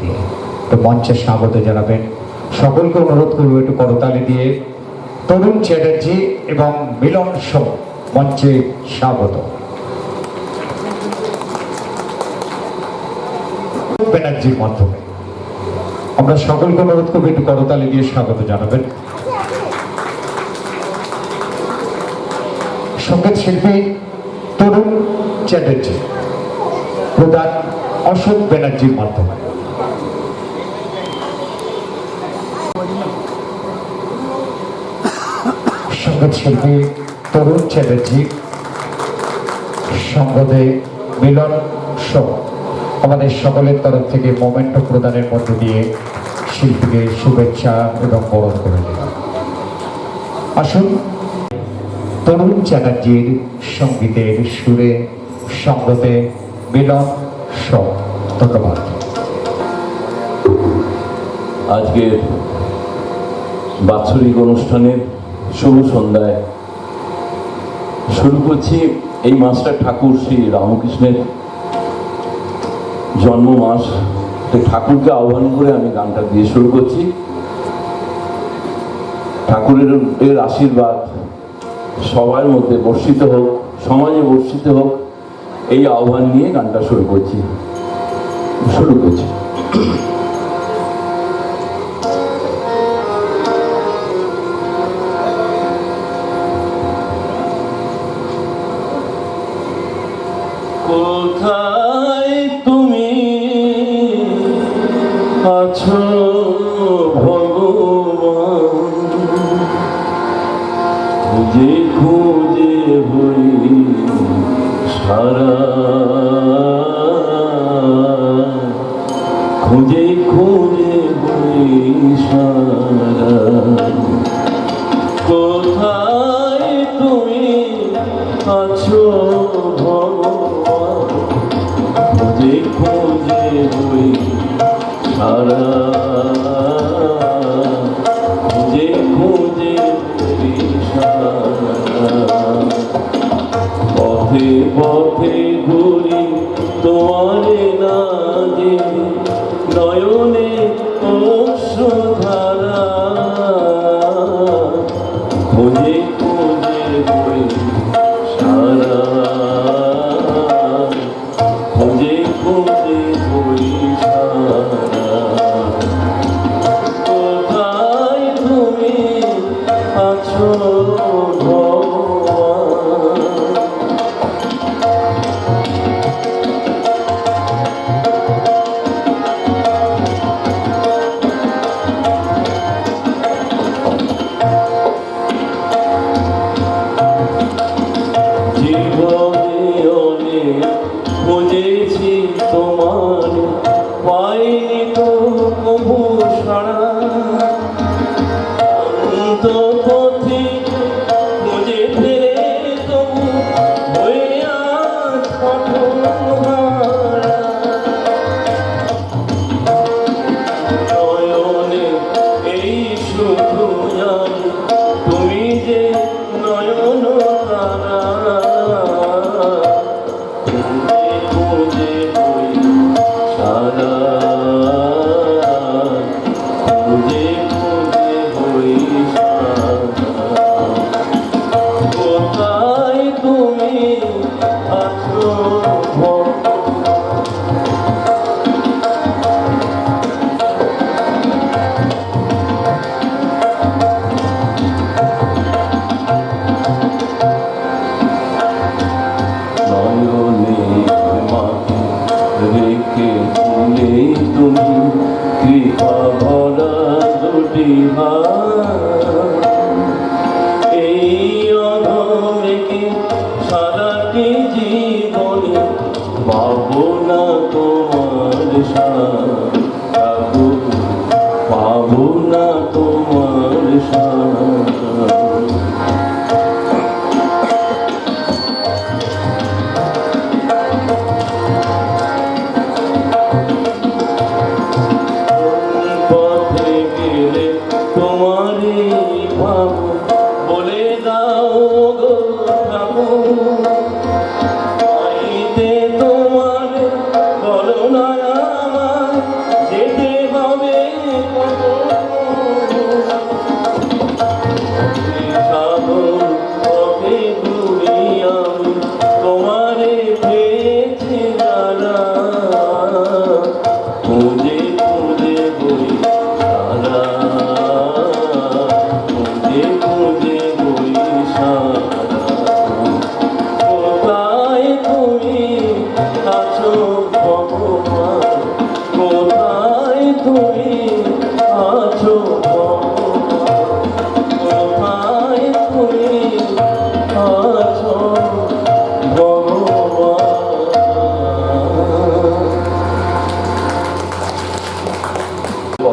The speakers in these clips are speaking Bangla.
দিয়ে তো মঞ্চে স্বাগত জানাবেন। সকলকে অনুরোধ করব একটু করতালি দিয়ে। তরুণ চ্যাটার্জি এবং মিলন মঞ্চে স্বাগত। ব্যানার্জির মাধ্যমে। আমরা সকলকে অনুরোধ করব একটু করতালি দিয়ে স্বাগত জানাবেন। সংগীত শিল্পী তরুণ চ্যাটার্জি। প্রধান অশোক ব্যানার্জির মাধ্যমে। সংগীত শিল্পী তরুণ চ্যাটার্জি সঙ্গদে মিলন শো আমাদের সকলের তরফ থেকে মোমেন্ট প্রদানের মধ্য দিয়ে শিল্পীকে শুভেচ্ছা এবং বরণ করে দিলাম আসুন, তরুণ চ্যাটার্জির সঙ্গীতের সুরে সঙ্গতে মিলন শো ধন্যবাদ। আজকের বাৎসরিক অনুষ্ঠানের শুভ সন্ধ্যায় শুরু করছি এই মাসটা ঠাকুর শ্রী রামকৃষ্ণের জন্ম মাস ঠাকুরকে আহ্বান করে আমি গানটা দিয়ে শুরু করছি। ঠাকুরের এর আশীর্বাদ সবার মধ্যে বর্ষিত হোক, সমাজে বর্ষিত হোক। এই আহ্বান নিয়ে গানটা শুরু করছি। শুরু করছি। কোথায় তুমি আছো ভগবান? খুঁজে খুঁজে হই সারা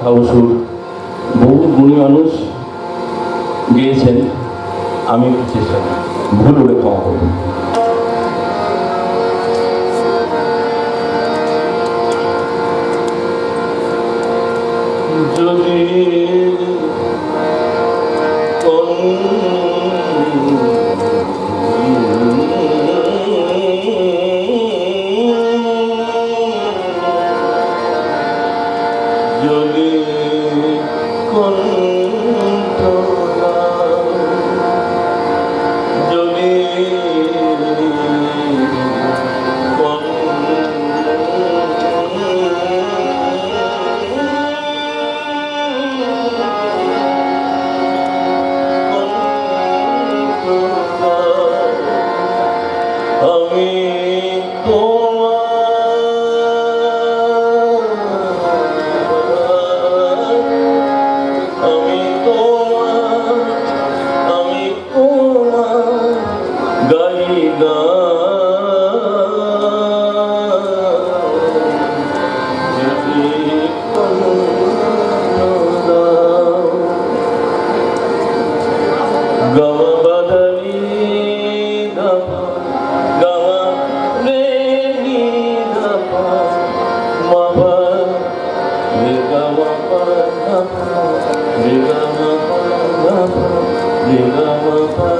কথা সুর বহু গুণী মানুষ গিয়েছেন আমি চেষ্টা ভুল হলে ক্ষমা করবেন। Dinamata